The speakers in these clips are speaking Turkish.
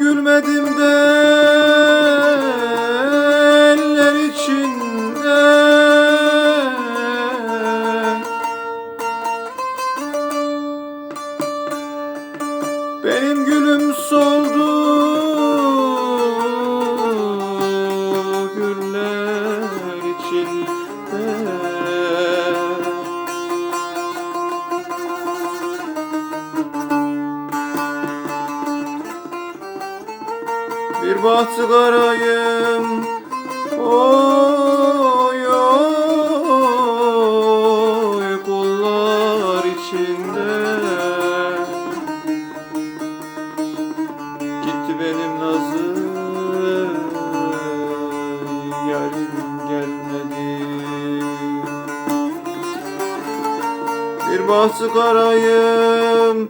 gelmedim de eller içinde. Benim gülüm soldu Bir bahtı karayım Oy oy kullar içinde. Gitti benim nazlı Yarim gelmedi. Bir bahtı karayım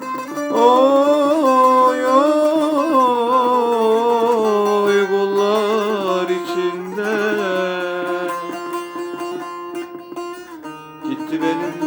Oy Gitti benim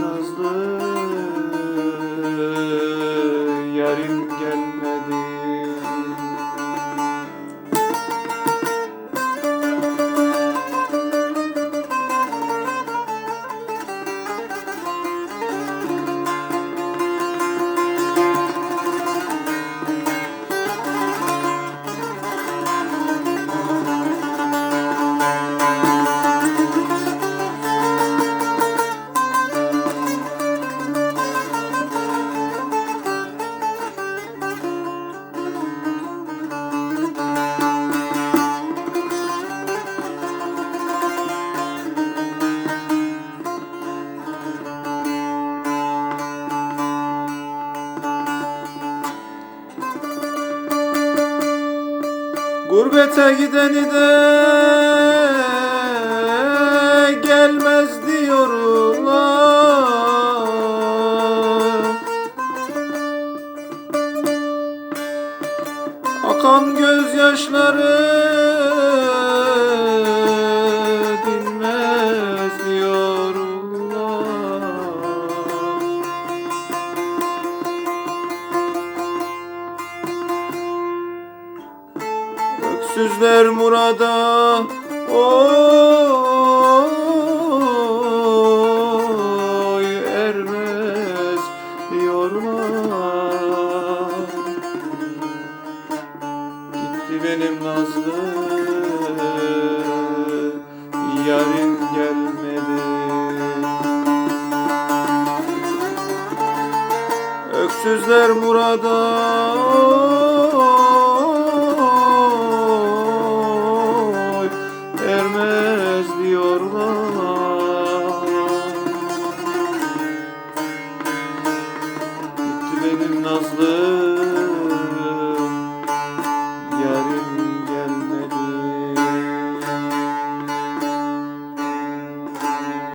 Gurbete gideni de gelmez diyorlar. Akan gözyaşları Öksüzler murada. Oy ermez diyorlar Gitti benim nazlı yarim gelmedi. Öksüzler murada. oy